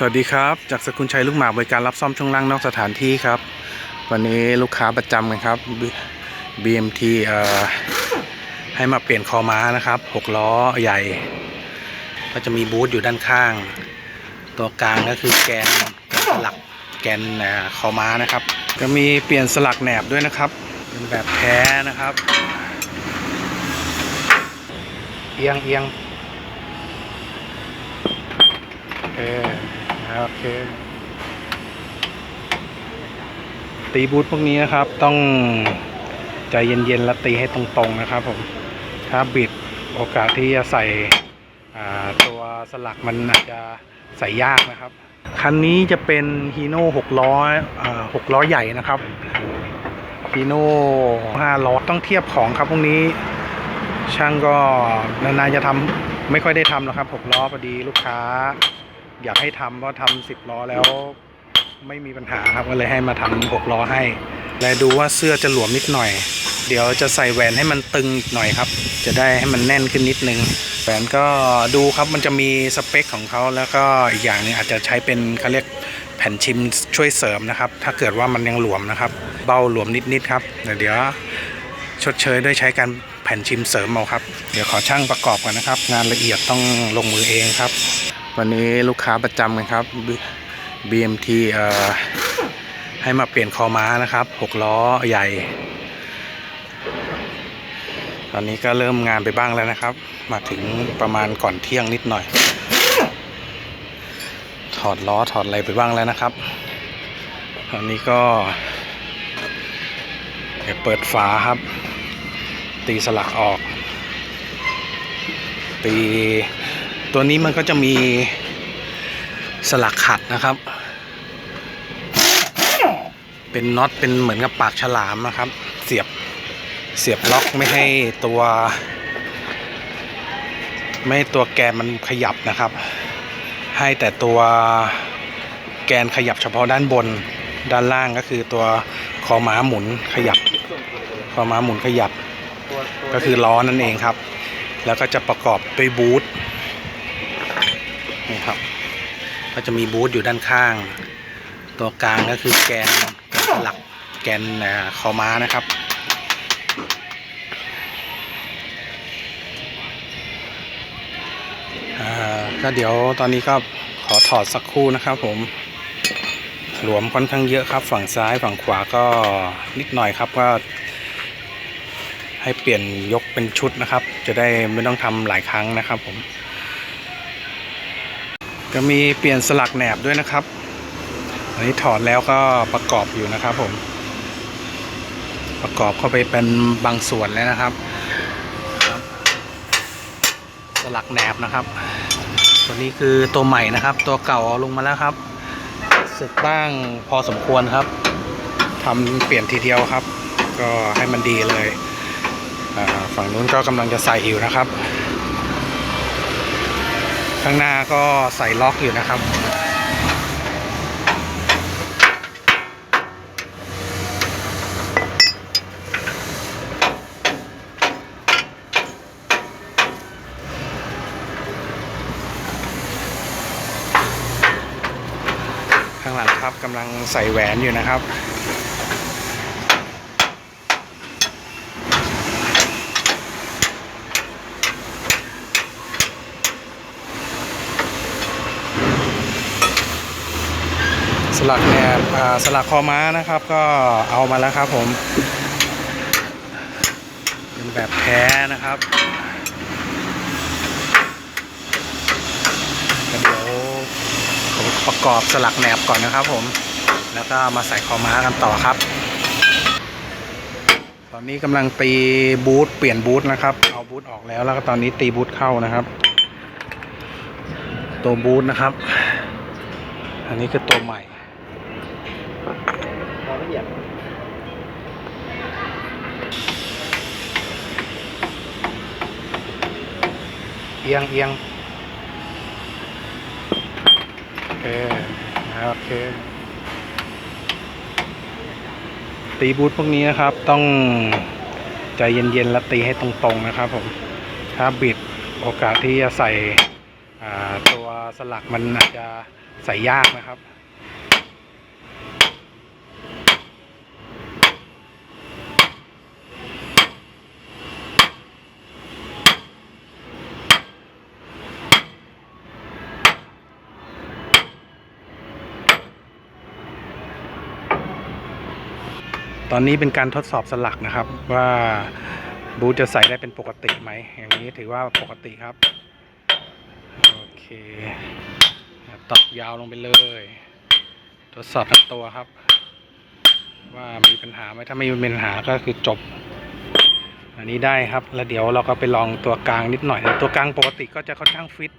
สวัสดีครับ จากสกุลชัยลูกหมากบริการรับซ่อมช่วงล่างนอกสถานที่ครับ วันนี้ลูกค้าประจำกันครับ BMT เอ่อให้มาเปลี่ยนคอม้านะครับ6ล้อใหญ่ ก็จะมีบูธอยู่ด้านข้าง ตัวกลางก็คือแกนสลักแกนคอม้านะครับ จะมีเปลี่ยนสลักแหนบด้วยนะครับ เป็นแบบแท้นะครับ เอียงเอียงโอเค โอเค ตีบูทพวกนี้นะครับ ต้องใจเย็นๆและตีให้ตรงๆนะครับ ผม ถ้าบิดโอกาสที่จะใส่ตัวสลักมันอาจจะใส่ยากนะครับ คันนี้จะเป็นฮีโน่6ล้ออ่า6ล้อใหญ่นะครับฮีโน่5ล้อต้องเทียบของครับพวกนี้ช่างก็นานๆจะทำไม่ค่อยได้ทำหรอกครับ6ล้อพอดีลูกค้า อยากให้ทำเพราะทำสิบล้อแล้วไม่มีปัญหาครับก็เลยให้มาทำหกล้อให้ และดูว่าเสื้อจะหลวมนิดหน่อย เดี๋ยวจะใส่แหวนให้มันตึงอีกหน่อยครับ จะได้ให้มันแน่นขึ้นนิดนึงแหวนก็ดูครับมันจะมีสเปคของเขาแล้วก็อีกอย่างหนึงอาจจะใช้เป็นเขาเรียกแผ่นชิมช่วยเสริมนะครับ ถ้าเกิดว่ามันยังหลวมนะครับ เบาหลวมนิดๆครับเดี๋ยวเดี๋ยวชดเชยด้วยใช้การแผ่นชิมเสริมเอาครับ เดี๋ยวขอช่างประกอบก่อนนะครับ งานละเอียดต้องลงมือเองครับ วันนี้ลูกค้าประจำกันครับ BMT เอ่อให้มาเปลี่ยนคอม้านะครับ6ล้อใหญ่ ตอนนี้ก็เริ่มงานไปบ้างแล้วนะครับ มาถึงประมาณก่อนเที่ยงนิดหน่อย ถอดล้อถอดอะไรไปบ้างแล้วนะครับ ตอนนี้ก็เปิดฝาครับ ตีสลักออก ตี ตัวนี้มันก็จะมีสลักขัดนะครับ เป็นน็อตเป็นเหมือนกับปากฉลามนะครับ เสียบเสียบล็อกไม่ให้ตัว ไม่ให้ตัวแกนมันขยับนะครับ ให้แต่ตัวแกนขยับเฉพาะด้านบนด้านล่างก็คือตัวคอม้าหมุนขยับคอม้าหมุนขยับ ก็คือล้อนั่นเองครับ แล้วก็จะประกอบด้วยบูท นี่ครับ ก็จะมีบูทอยู่ด้านข้าง ตัวกลางก็คือแกนแกนสลักแกนคอม้านะครับ ก็เดี๋ยวตอนนี้ก็ขอถอดสักครู่นะครับผมหลวมค่อนข้างเยอะครับ ฝั่งซ้ายฝั่งขวาก็นิดหน่อยครับก็ให้เปลี่ยนยกเป็นชุดนะครับ จะได้ไม่ต้องทำหลายครั้งนะครับผม ก็มีเปลี่ยนสลักแหนบด้วยนะครับ อันนี้ถอดแล้วก็ประกอบอยู่นะครับผม ประกอบเข้าไปเป็นบางส่วนแล้วนะครับ สลักแหนบนะครับ ตัวนี้คือตัวใหม่นะครับ ตัวเก่าเอาลงมาแล้วครับสึกบ้างพอสมควรครับทำเปลี่ยนทีเดียวครับ ก็ให้มันดีเลย ฝั่งนู้นก็กำลังจะใส่อยู่นะครับ ข้างหน้าก็ใส่ล็อกอยู่นะครับ ข้างหลังครับกำลังใส่แหวนอยู่นะครับ สลักแหนบอ่าสลักคอม้านะครับก็เอามาแล้วครับผมเป็นแบบแท้นะครับเดี๋ยวผมประกอบสลักแหนบก่อนนะครับผมแล้วก็มาใส่คอม้ากันต่อครับ ตอนนี้กำลังตีบูทเปลี่ยนบูทนะครับ เอาบูทออกแล้วแล้วก็ตอนนี้ตีบูทเข้านะครับ ตัวบูทนะครับ อันนี้คือตัวใหม่ พอละเอียดเอียงเอียงโอเคโอเค ตีบูทพวกนี้นะครับ ต้องใจเย็นๆ และตีให้ตรงๆนะครับผมถ้าบิดโอกาสที่จะใส่ตัวสลักมันอาจจะใส่ยากนะครับ ตอนนี้เป็นการทดสอบสลักนะครับ ว่าบูจะใส่ได้เป็นปกติไหมอย่างนี้ถือว่าปกติครับ โอเคครับตอกยาวลงไปเลย ทดสอบทั้งตัวครับ ว่ามีปัญหาไหมถ้าไม่มีปัญหาก็คือจบ อันนี้ได้ครับ แล้วเดี๋ยวเราก็ไปลองตัวกลางนิดหน่อยต่ตัวกลางปกติก็จะค่อนข้างฟิต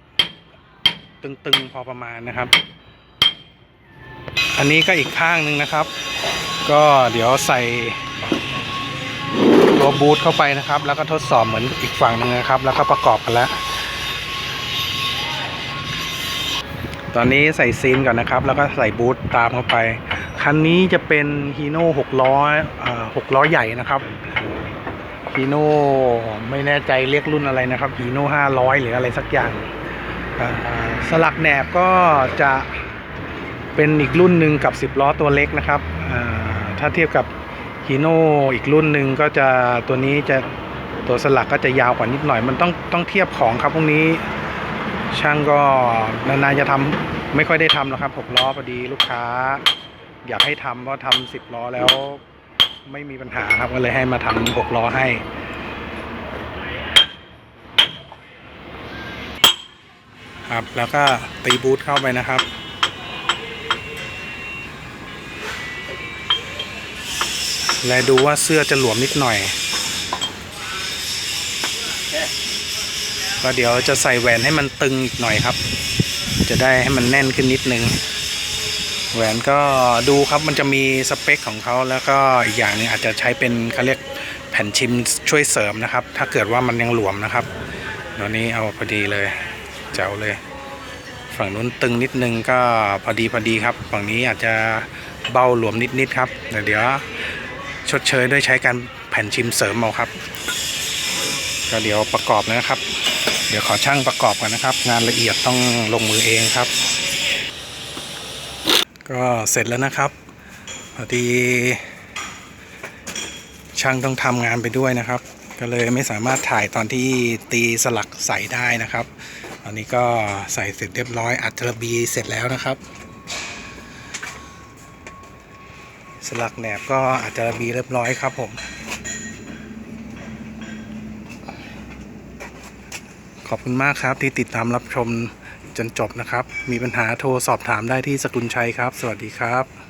ตึงๆพอประมาณนะครับ อันนี้ก็อีกข้างหนึ่งนะครับ ก็เดี๋ยวใส่ตัวบูทเข้าไปนะครับ แล้วก็ทดสอบเหมือนอีกฝั่งหนึ่งนะครับ แล้วก็ประกอบกันแล้ว ตอนนี้ใส่ซีนก่อนนะครับ แล้วก็ใส่บูทตามเข้าไป คันนี้จะเป็นฮีโน่หกล้อหกล้อใหญ่นะครับฮีโน่ไม่แน่ใจเรียกรุ่นอะไรนะครับฮีโน่ห้าร้อยหรืออะไรสักอย่างสลักแหนบก็จะเป็นอีกรุ่นหนึ่งกับ 10 ล้อตัวเล็กนะครับ ถ้าเทียบกับฮีโน่อีกรุ่นหนึ่งก็จะตัวนี้จะตัวสลักก็จะยาวกว่านิดหน่อย มันต้องต้องเทียบของครับพวกนี้ ช่างก็นานๆจะทำไม่ค่อยได้ทำหรอกครับหกล้อพอดีลูกค้า อยากให้ทำเพราะทำสิบล้อแล้วไม่มีปัญหาครับก็เลยให้มาทำหกล้อให้ครับแล้วก็ตีบูทเข้าไปนะครับ และดูว่าเสื้อจะหลวมนิดหน่อย ก็เดี๋ยวจะใส่แหวนให้มันตึงอีกหน่อยครับ จะได้ให้มันแน่นขึ้นนิดนึง แหวนก็ดูครับมันจะมีสเปคของเขาแล้วก็อีกอย่างหนึงอาจจะใช้เป็นเขาเรียกแผ่นชิมช่วยเสริมนะครับ ถ้าเกิดว่ามันยังหลวมนะครับตัวนี้เอาพอดีเลย เจ๋วเลย ฝั่งนู้นตึงนิดนึงก็พอดีพอดีครับ ฝั่งนี้อาจจะเบาหลวมนิดๆครับแต่เดี๋ยว ชดเชยด้วยใช้การแผ่นชิมเสริมเอาครับ ก็เดี๋ยวประกอบนะครับ เดี๋ยวขอช่างประกอบก่อนนะครับ งานละเอียดต้องลงมือเองครับ ก็เสร็จแล้วนะครับพอดีช่างต้องทำงานไปด้วยนะครับ ก็เลยไม่สามารถถ่ายตอนที่ตีสลักใส่ได้นะครับ ตอนนี้ก็ใส่เสร็จเรียบร้อยอัดระบีเสร็จแล้วนะครับ สลักแหนบก็อาจจะบีเรียบร้อยครับผม ขอบคุณมากครับที่ติดตามรับชมจนจบนะครับ มีปัญหาโทรสอบถามได้ที่สกุลชัยครับ สวัสดีครับ